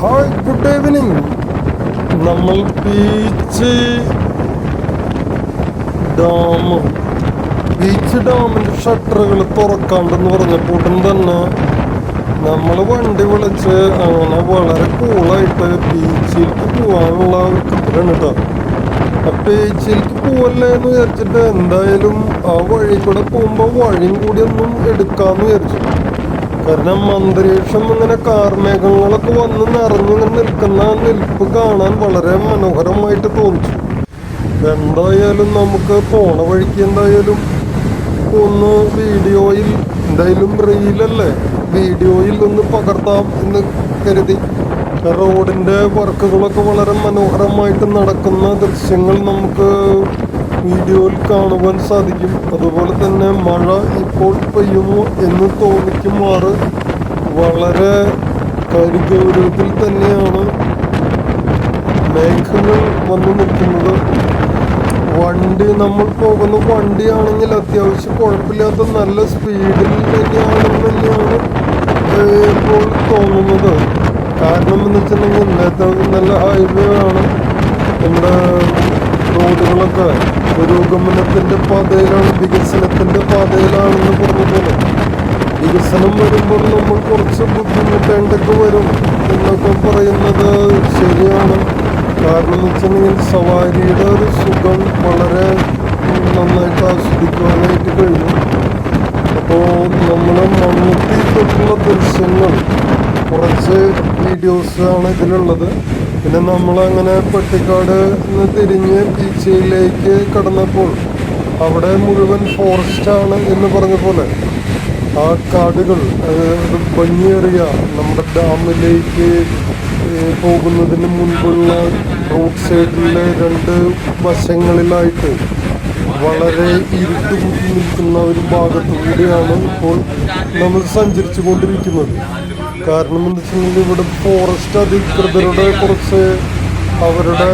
Hi good evening നമ്മൾ Peechi dam Peechi ഡാമിന്റെ ഷട്ടറുകൾ തുറക്കാണ്ടെന്ന് പറഞ്ഞപ്പോൾ തന്നെ നമ്മൾ വണ്ടി വിളിച്ച് അങ്ങനെ വളരെ കൂളായിട്ട് ബീച്ചിലേക്ക് പോകാനുള്ള ഒരുക്കത്തിലാണ് കേട്ടോ ആ ബീച്ചിലേക്ക് പോവല്ലേ എന്ന് വിചാരിച്ചിട്ട് എന്തായാലും ആ വഴി കൂടെ പോകുമ്പോൾ വഴിയും കൂടി ഒന്നും എടുക്കാമെന്ന് വിചാരിച്ചു. കാരണം അന്തരീക്ഷം ഇങ്ങനെ കാർമേഘങ്ങളൊക്കെ വന്ന് നിറഞ്ഞിങ്ങനെ നിൽക്കുന്ന നിൽപ്പ് കാണാൻ വളരെ മനോഹരമായിട്ട് തോന്നിച്ചു എന്തായാലും നമുക്ക് പോണ വഴിക്ക് എന്തായാലും ഒന്ന് വീഡിയോയിൽ എന്തായാലും റീലല്ലേ? വീഡിയോയിൽ ഒന്ന് പകർത്താം എന്ന് കരുതി. റോഡിന്റെ വർക്കുകളൊക്കെ വളരെ മനോഹരമായിട്ട് നടക്കുന്ന ദൃശ്യങ്ങൾ നമുക്ക് വീഡിയോയിൽ കാണുവാൻ സാധിക്കും. അതുപോലെ തന്നെ മഴ ഇപ്പോൾ പെയ്യുമോ എന്ന് തോന്നിക്കുമാറ് വളരെ കരിഗൗരവത്തിൽ തന്നെയാണ് മേഘങ്ങൾ വന്നു നിൽക്കുന്നത്. വണ്ടി നമ്മൾ പോകുന്ന വണ്ടിയാണെങ്കിൽ അത്യാവശ്യം കുഴപ്പമില്ലാത്ത നല്ല സ്പീഡിൽ തന്നെയാണെന്ന് തന്നെയാണ് ഇപ്പോൾ തോന്നുന്നത്. കാരണം എന്ന് വെച്ചിട്ടുണ്ടെങ്കിൽ നല്ല ഹൈവേ ആണ്. നമ്മുടെ റോഡുകളൊക്കെ പുരോഗമനത്തിന്റെ പാതയിലാണ് വികസനത്തിന്റെ പാതയിലാണെന്ന് പറഞ്ഞ പോലെ വികസനം വരുമ്പോൾ നമ്മൾ കുറച്ച് ബുദ്ധിമുട്ടേണ്ടൊക്കെ വരും എന്നൊക്കെ പറയുന്നത് ശരിയാണ്. കാരണം എന്ന് വെച്ചിട്ടുണ്ടെങ്കിൽ സവാരിയുടെ ഒരു സുഖം വളരെ നന്നായിട്ട് ആസ്വദിക്കുവാനായിട്ട് കഴിഞ്ഞു അപ്പോൾ നമ്മളെ മമ്മൂട്ടി തൊട്ടുള്ള ദൃശ്യങ്ങൾ കുറച്ച് ആണ് ഇതിലുള്ളത്. പിന്നെ നമ്മളങ്ങനെ പട്ടിക്കാട് നിന്ന് തിരിഞ്ഞ് ബീച്ചിലേക്ക് കടന്നപ്പോൾ അവിടെ മുഴുവൻ ഫോറസ്റ്റാണ് എന്ന് പറഞ്ഞ പോലെ ആ കാടുകൾ അത് ഭംഗിയേറിയ നമ്മുടെ ഡാമിലേക്ക് പോകുന്നതിന് മുൻപുള്ള റോഡ് സൈഡിലെ രണ്ട് വശങ്ങളിലായിട്ട് വളരെ ഇരുട്ട് നിൽക്കുന്ന ഒരു ഭാഗത്തു കൂടിയാണ് ഇപ്പോൾ നമ്മൾ സഞ്ചരിച്ചു കൊണ്ടിരിക്കുന്നത് കാരണം എന്താ വെച്ചിട്ടുണ്ടെങ്കിൽ ഇവിടെ ഫോറസ്റ്റ് അധികൃതരുടെ കുറച്ച് അവരുടെ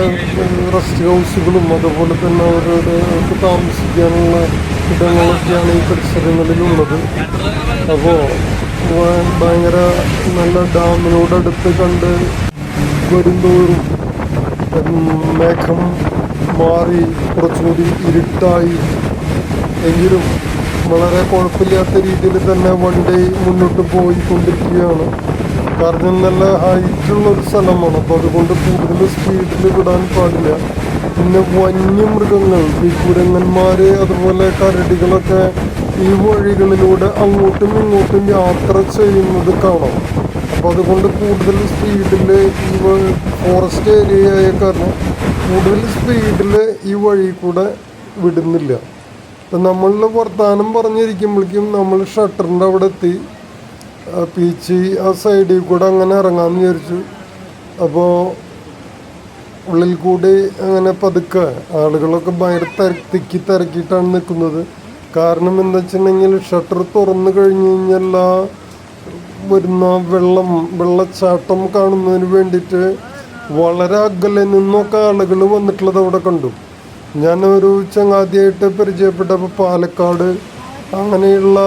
റെസ്റ്റ് ഹൗസുകളും അതുപോലെ തന്നെ അവരുടെ അവർക്ക് താമസിക്കാനുള്ള ഇടങ്ങളൊക്കെയാണ് ഈ പരിസരങ്ങളിലുള്ളത്. അപ്പോൾ ഭയങ്കര നല്ല ഡാമിനോടടുത്ത് കണ്ട് വരുന്തോറും മേഘം മാറി കുറച്ചുകൂടി ഇരുട്ടായി. എങ്കിലും വളരെ കുഴപ്പമില്ലാത്ത രീതിയിൽ തന്നെ വണ്ടി മുന്നോട്ട് പോയിക്കൊണ്ടിരിക്കുകയാണ്. കാരണം നല്ല ഹൈറ്റുള്ള ഒരു സ്ഥലമാണ്. അപ്പോൾ അതുകൊണ്ട് കൂടുതൽ സ്പീഡിൽ വിടാൻ പാടില്ല. പിന്നെ വന്യമൃഗങ്ങൾ ഈ കുരങ്ങന്മാർ അതുപോലെ കരടികളൊക്കെ ഈ വഴികളിലൂടെ അങ്ങോട്ടും ഇങ്ങോട്ടും യാത്ര ചെയ്യുന്നത് കാണാം. അപ്പോൾ അതുകൊണ്ട് കൂടുതൽ സ്പീഡിൽ ഈ ഫോറസ്റ്റ് ഏരിയ ആയ കാരണം കൂടുതൽ സ്പീഡിൽ ഈ വഴി കൂടെ വിടുന്നില്ല. അപ്പം നമ്മളുടെ വർത്തമാനം പറഞ്ഞിരിക്കുമ്പോഴേക്കും നമ്മൾ ഷട്ടറിന്റെ അവിടെ എത്തി. പീച്ച് ആ സൈഡിൽ കൂടെ അങ്ങനെ ഇറങ്ങാമെന്ന് വിചാരിച്ചു. അപ്പോൾ ഉള്ളിൽ കൂടി അങ്ങനെ പതുക്കെ ആളുകളൊക്കെ ഭയങ്കര തിര- തിക്കി തിരക്കിയിട്ടാണ് നിൽക്കുന്നത്. കാരണം എന്താ വെച്ചിട്ടുണ്ടെങ്കിൽ ഷട്ടർ തുറന്നു കഴിഞ്ഞ് കഴിഞ്ഞാൽ വരുന്ന വെള്ളം വെള്ളച്ചാട്ടം കാണുന്നതിന് വേണ്ടിയിട്ട് വളരെ അകലെ നിന്നൊക്കെ ആളുകൾ വന്നിട്ടുള്ളത് അവിടെ കണ്ടു. ഞാനൊരു ചങ്ങാതിയായിട്ട് പരിചയപ്പെട്ടപ്പോൾ പാലക്കാട് അങ്ങനെയുള്ള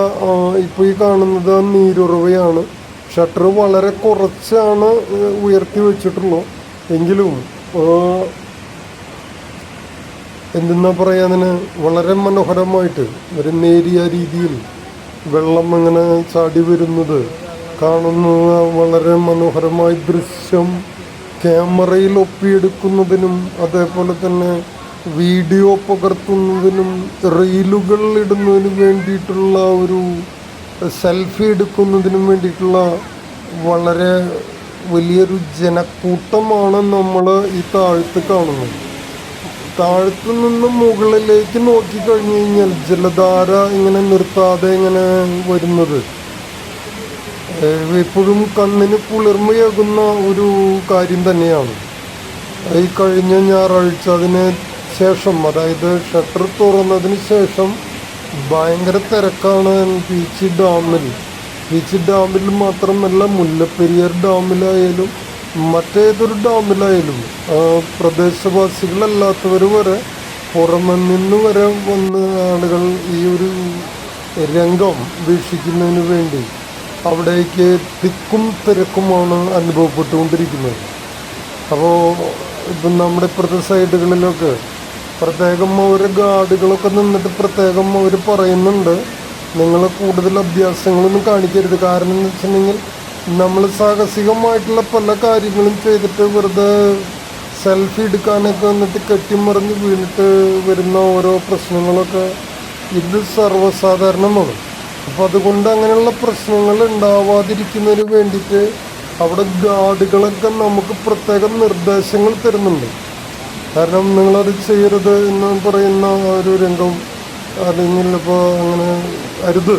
ഇപ്പോൾ ഈ കാണുന്നത് നീരുറവയാണ്. ഷട്ടർ വളരെ കുറച്ചാണ് ഉയർത്തി വെച്ചിട്ടുള്ളൂ. എങ്കിലും എന്തെന്നാ പറയാ അതിന്? വളരെ മനോഹരമായിട്ട് ഒരു നേരിയ രീതിയിൽ വെള്ളം അങ്ങനെ ചാടി വരുന്നത് കാണുന്ന. വളരെ മനോഹരമായ ദൃശ്യം. ക്യാമറയിൽ ഒപ്പിയെടുക്കുന്നതിനും അതേപോലെ തന്നെ വീഡിയോ പകർത്തുന്നതിനും റീലുകൾ ഇടുന്നതിനും വേണ്ടിയിട്ടുള്ള ഒരു സെൽഫി എടുക്കുന്നതിനും വേണ്ടിയിട്ടുള്ള വളരെ വലിയൊരു ജനക്കൂട്ടമാണ് നമ്മൾ ഈ താഴത്ത് കാണുന്നത്. താഴത്തു നിന്ന് മുകളിലേക്ക് നോക്കിക്കഴിഞ്ഞു കഴിഞ്ഞാൽ ജലധാര ഇങ്ങനെ നിർത്താതെ ഇങ്ങനെ വരുന്നത്. എപ്പോഴും കണ്ണിന് കുളിർമയാകുന്ന ഒരു കാര്യം തന്നെയാണ്. ഈ കഴിഞ്ഞ ഞായറാഴ്ച അതിന് ശേഷം അതായത് ഷട്ടർ തുറന്നതിന് ശേഷം ഭയങ്കര തിരക്കാണ് ബീച്ച് ഡാമിൽ. ബീച്ച് ഡാമിൽ മാത്രമല്ല മുല്ലപ്പെരിയാർ ഡാമിലായാലും മറ്റേതൊരു ഡാമിലായാലും പ്രദേശവാസികളല്ലാത്തവർ വരെ പുറമെ നിന്ന് വരെ വന്ന് ആളുകൾ ഈ ഒരു രംഗം വീക്ഷിക്കുന്നതിന് വേണ്ടി അവിടേക്ക് തിക്കും തിരക്കുമാണ് അനുഭവപ്പെട്ടുകൊണ്ടിരിക്കുന്നത്. അപ്പോൾ ഇപ്പം നമ്മുടെ ഇപ്പുറത്തെ സൈഡുകളിലൊക്കെ പ്രത്യേകം അവർ ഗാർഡുകളൊക്കെ നിന്നിട്ട് പ്രത്യേകം അവർ പറയുന്നുണ്ട്. നിങ്ങൾ കൂടുതൽ അഭ്യാസങ്ങളൊന്നും കാണിക്കരുത്. കാരണം എന്ന് വെച്ചിട്ടുണ്ടെങ്കിൽ നമ്മൾ സാഹസികമായിട്ടുള്ള പല കാര്യങ്ങളും ചെയ്തിട്ട് വെറുതെ സെൽഫി എടുക്കാനൊക്കെ വന്നിട്ട് കെട്ടിമറിഞ്ഞ് വീണിട്ട് വരുന്ന ഓരോ പ്രശ്നങ്ങളൊക്കെ ഇത് സർവസാധാരണമാണ്. അപ്പോൾ അതുകൊണ്ട് അങ്ങനെയുള്ള പ്രശ്നങ്ങൾ ഉണ്ടാവാതിരിക്കുന്നതിന് വേണ്ടിയിട്ട് അവിടെ ഗാർഡുകളൊക്കെ നമുക്ക് പ്രത്യേകം നിർദ്ദേശങ്ങൾ തരുന്നുണ്ട്. കാരണം നിങ്ങളത് ചെയ്യരുത് എന്ന് പറയുന്ന ഒരു രംഗം അല്ലെങ്കിൽ ഇപ്പോൾ അങ്ങനെ അരുത്.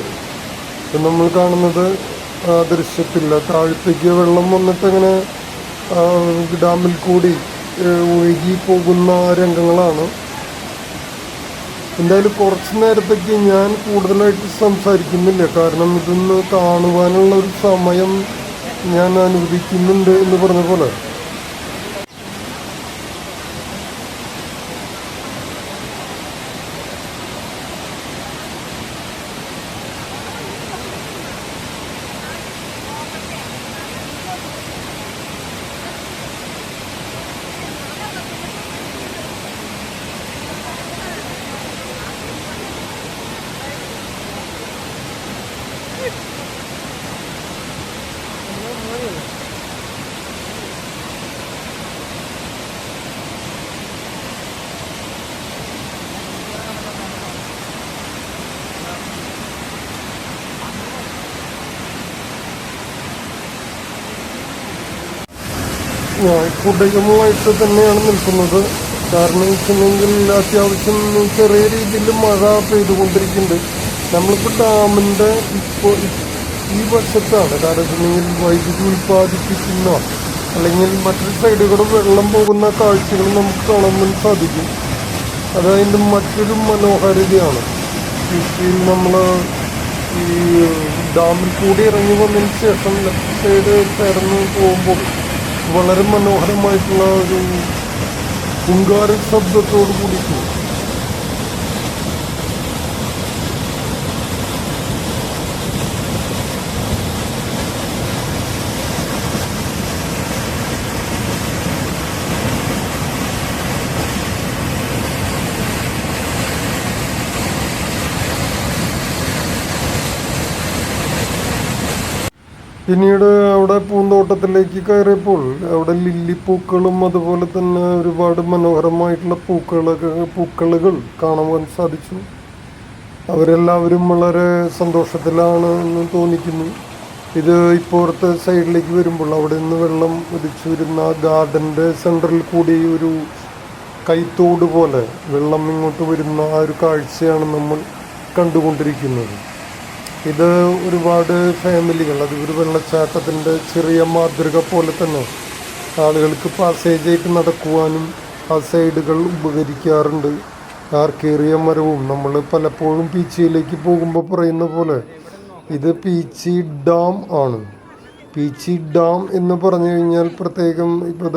നമ്മൾ കാണുന്നത് ദൃശ്യത്തില്ല. താഴത്തേക്ക് വെള്ളം വന്നിട്ട് അങ്ങനെ ഡാമിൽ കൂടി ഒഴുകി പോകുന്ന രംഗങ്ങളാണ്. എന്തായാലും കുറച്ച് നേരത്തേക്ക് ഞാൻ കൂടുതലായിട്ട് സംസാരിക്കുന്നില്ല. കാരണം ഇതൊന്ന് കാണുവാനുള്ള ഒരു സമയം ഞാൻ അനുവദിക്കുന്നുണ്ട് എന്ന് പറഞ്ഞ പോലെ. ഞാൻ കുടയമായിട്ട് തന്നെയാണ് നിൽക്കുന്നത്. കാരണം വെച്ചിട്ടുണ്ടെങ്കിൽ അത്യാവശ്യം ചെറിയ രീതിയിൽ മഴ പെയ്തുകൊണ്ടിരിക്കുന്നുണ്ട്. നമ്മളിപ്പോൾ ഡാമിന്റെ ഇപ്പോൾ ഈ വശത്താണ്. കാരണം വൈദ്യുതി ഉൽപ്പാദിപ്പിക്കുന്ന അല്ലെങ്കിൽ മറ്റൊരു സൈഡുകൂടെ വെള്ളം പോകുന്ന കാഴ്ചകൾ നമുക്ക് കാണാൻ സാധിക്കും. അതതിന്റെ മറ്റൊരു മനോഹാരിതയാണ്. കൃഷിയിൽ നമ്മൾ ഈ ഡാമിൽ കൂടി ഇറങ്ങി വന്നതിന് ശേഷം ലെഫ്റ്റ് സൈഡ് ചേർന്ന് പോകുമ്പോൾ വളരെ മനോഹരമായിട്ടുള്ള ഒരു പുങ്കാര ശബ്ദത്തോട് കൂടിയിട്ട് പിന്നീട് അവിടെ പൂന്തോട്ടത്തിലേക്ക് കയറിയപ്പോൾ അവിടെ ലില്ലിപ്പൂക്കളും അതുപോലെ തന്നെ ഒരുപാട് മനോഹരമായിട്ടുള്ള പൂക്കളൊക്കെ പൂക്കളുകൾ കാണുവാൻ സാധിച്ചു. അവരെല്ലാവരും വളരെ സന്തോഷത്തിലാണ് എന്ന് തോന്നിക്കുന്നു. ഇത് ഇപ്പോഴത്തെ സൈഡിലേക്ക് വരുമ്പോൾ അവിടെ നിന്ന് വെള്ളം ഒലിച്ചു വരുന്ന ഗാർഡന്റെ സെന്ററിൽ കൂടി ഒരു കൈത്തോട് പോലെ വെള്ളം ഇങ്ങോട്ട് വരുന്ന ആ ഒരു കാഴ്ചയാണ് നമ്മൾ കണ്ടുകൊണ്ടിരിക്കുന്നത്. ഇത് ഒരുപാട് ഫാമിലികൾ അത് ഒരു വെള്ളച്ചാട്ടത്തിന്റെ ചെറിയ മാതൃക പോലെ തന്നെ ആളുകൾക്ക് പാസേജ് ആയിട്ട് നടക്കുവാനും ആ സൈഡുകൾ ഉപകരിക്കാറുണ്ട്. ആർക്കേറിയ മരവും നമ്മൾ പലപ്പോഴും പീച്ചിയിലേക്ക് പോകുമ്പോൾ പറയുന്ന പോലെ ഇത് പീച്ചി ഡാം ആണ്. പീച്ചി ഡാം എന്ന് പറഞ്ഞു കഴിഞ്ഞാൽ പ്രത്യേകം ഇപ്പോൾ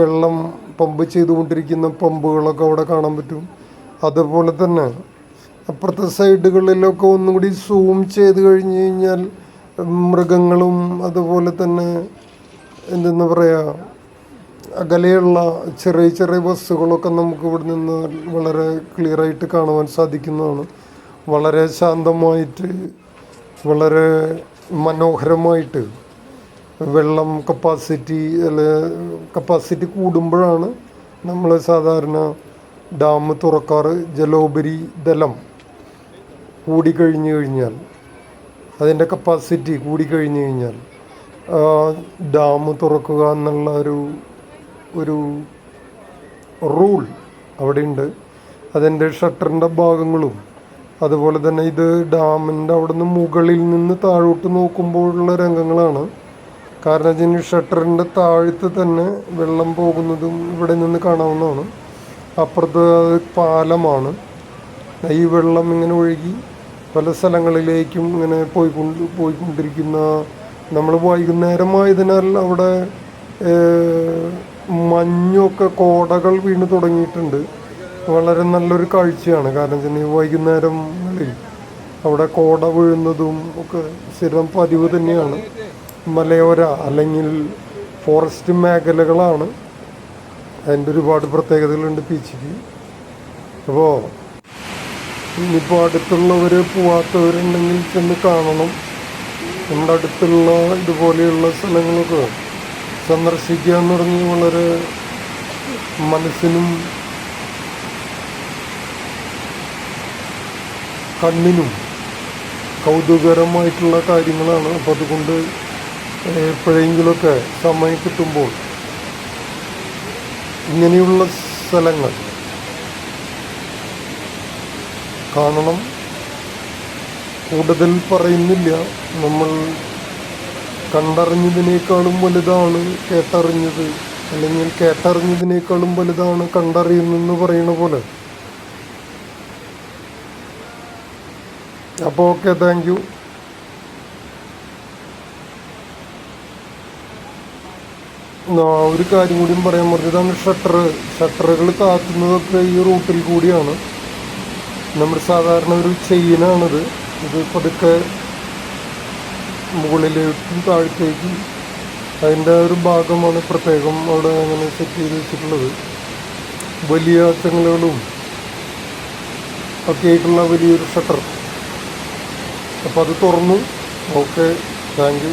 വെള്ളം പമ്പ് ചെയ്തുകൊണ്ടിരിക്കുന്ന പമ്പുകളൊക്കെ അവിടെ കാണാൻ പറ്റും. അതുപോലെ തന്നെ അപ്പുറത്തെ സൈഡുകളിലൊക്കെ ഒന്നും കൂടി സൂം ചെയ്ത് കഴിഞ്ഞ് കഴിഞ്ഞാൽ മൃഗങ്ങളും അതുപോലെ തന്നെ എന്തെന്ന് പറയുക അകലെയുള്ള ചെറിയ ചെറിയ ബസ്സുകളൊക്കെ നമുക്ക് ഇവിടെ നിന്ന് വളരെ ക്ലിയറായിട്ട് കാണുവാൻ സാധിക്കുന്നതാണ്. വളരെ ശാന്തമായിട്ട് വളരെ മനോഹരമായിട്ട് വെള്ളം കപ്പാസിറ്റി അല്ലെ കപ്പാസിറ്റി കൂടുമ്പോഴാണ് നമ്മൾ സാധാരണ ഡാം തുറക്കാറ് ജലോപരി ദലം കൂടിക്കഴിഞ്ഞു കഴിഞ്ഞാൽ അതിന്റെ കപ്പാസിറ്റി കൂടിക്കഴിഞ്ഞു കഴിഞ്ഞാൽ ഡാം തുറക്കുക എന്നുള്ള ഒരു ഒരു റൂൾ അവിടെയുണ്ട്. അതിന്റെ ഷട്ടറിന്റെ ഭാഗങ്ങളും അതുപോലെ തന്നെ ഇത് ഡാമിന്റെ അവിടെ നിന്ന് മുകളിൽ നിന്ന് താഴോട്ട് നോക്കുമ്പോഴുള്ള രംഗങ്ങളാണ്. കാരണം വെച്ചാൽ ഷട്ടറിന്റെ താഴത്ത് തന്നെ വെള്ളം പോകുന്നതും ഇവിടെ നിന്ന് കാണാവുന്നതാണ്. അപ്പുറത്ത് പാലമാണ്. ഈ വെള്ളം ഇങ്ങനെ ഒഴുകി പല സ്ഥലങ്ങളിലേക്കും ഇങ്ങനെ പോയിക്കൊണ്ട് പോയിക്കൊണ്ടിരിക്കുന്ന നമ്മൾ വൈകുന്നേരമായതിനാൽ അവിടെ മഞ്ഞൊക്കെ കോടകൾ വീണ് തുടങ്ങിയിട്ടുണ്ട്. വളരെ നല്ലൊരു കാഴ്ചയാണ്. കാരണം വെച്ചാൽ വൈകുന്നേരങ്ങളിൽ അവിടെ കോട വീഴുന്നതും ഒക്കെ സ്ഥിരം പതിവ് തന്നെയാണ്. മലയോര അല്ലെങ്കിൽ ഫോറസ്റ്റ് മേഖലകളാണ്. അതിന്റെ ഒരുപാട് പ്രത്യേകതകളുണ്ട് ബീച്ചിക്ക് അപ്പോൾ ഇനിയിപ്പോൾ അടുത്തുള്ളവർ പോവാത്തവരുണ്ടെങ്കിൽ ചെന്ന് കാണണം. നമ്മുടെ അടുത്തുള്ള ഇതുപോലെയുള്ള സ്ഥലങ്ങളൊക്കെ സന്ദർശിക്കുക എന്ന് പറഞ്ഞാൽ വളരെ മനസ്സിനും കണ്ണിനും കൗതുകരമായിട്ടുള്ള കാര്യങ്ങളാണ്. അപ്പോൾ അതുകൊണ്ട് എപ്പോഴെങ്കിലുമൊക്കെ സമയം കിട്ടുമ്പോൾ ഇങ്ങനെയുള്ള സ്ഥലങ്ങൾ കാണണം. കൂടുതൽ പറയുന്നില്ല. നമ്മൾ കണ്ടറിഞ്ഞതിനേക്കാളും വലുതാണ് കേട്ടറിഞ്ഞത്. അല്ലെങ്കിൽ കേട്ടറിഞ്ഞതിനേക്കാളും വലുതാണ് കണ്ടറിയുന്നെന്ന് പറയുന്ന പോലെ. അപ്പോൾ ഓക്കെ താങ്ക് യു ഒരു കാര്യം കൂടിയും പറയാൻ പറഞ്ഞതാണ് ഷട്ടർ ഷട്ടറുകൾ കാത്തുന്നതൊക്കെ ഈ റൂട്ടിൽ കൂടിയാണ്. നമ്മുടെ സാധാരണ ഒരു ചെയിനാണിത് ഇത് പതുക്കെ മുകളിലേക്കും താഴത്തേക്കും അതിന്റെ ഒരു ഭാഗമാണ് പ്രത്യേകം അവിടെ അങ്ങനെ സെറ്റ് ചെയ്ത് വെച്ചിട്ടുള്ളത്. വലിയ ചങ്ങലകളും ഒക്കെ ആയിട്ടുള്ള വലിയൊരു ഷട്ടർ അപ്പോൾ അത് തുറന്നു. ഓക്കെ താങ്ക് യു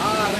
아,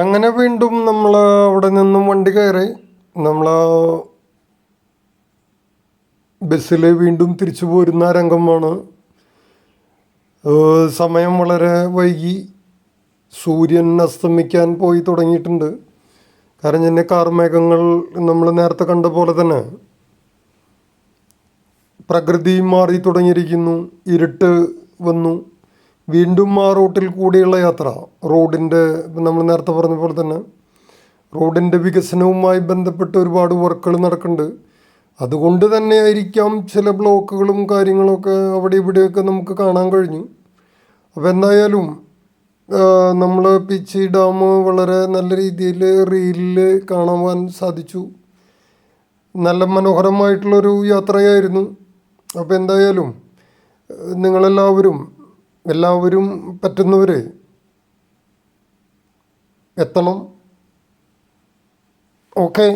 അങ്ങനെ വീണ്ടും നമ്മൾ അവിടെ നിന്നും വണ്ടി കയറി നമ്മൾ ബസ്സിൽ വീണ്ടും തിരിച്ചു പോരുന്ന രംഗമാണ്. സമയം വളരെ വൈകി. സൂര്യൻ അസ്തമിക്കാൻ പോയി തുടങ്ങിയിട്ടുണ്ട്. കാരണം തന്നെ കാർമേഘങ്ങൾ നമ്മൾ നേരത്തെ കണ്ട പോലെ തന്നെ പ്രകൃതി മാറി തുടങ്ങിയിരിക്കുന്നു. ഇരുട്ട് വന്നു. വീണ്ടും ആ റൂട്ടിൽ കൂടിയുള്ള യാത്ര. റോഡിന്റെ നമ്മൾ നേരത്തെ പറഞ്ഞ പോലെ തന്നെ റോഡിന്റെ വികസനവുമായി ബന്ധപ്പെട്ട് ഒരുപാട് വർക്കുകൾ നടക്കുന്നുണ്ട്. അതുകൊണ്ട് തന്നെ ആയിരിക്കാം ചില ബ്ലോക്കുകളും കാര്യങ്ങളൊക്കെ അവിടെ ഇവിടെയൊക്കെ നമുക്ക് കാണാൻ കഴിഞ്ഞു. അപ്പോൾ എന്തായാലും നമ്മൾ പിച്ചി ഡാം വളരെ നല്ല രീതിയിൽ റീലിൽ കാണുവാൻ സാധിച്ചു. നല്ല മനോഹരമായിട്ടുള്ളൊരു യാത്രയായിരുന്നു. അപ്പോൾ എന്തായാലും നിങ്ങളെല്ലാവരും എല്ലാവരും പറ്റുന്നവർ എത്തണം. ഓക്കെ.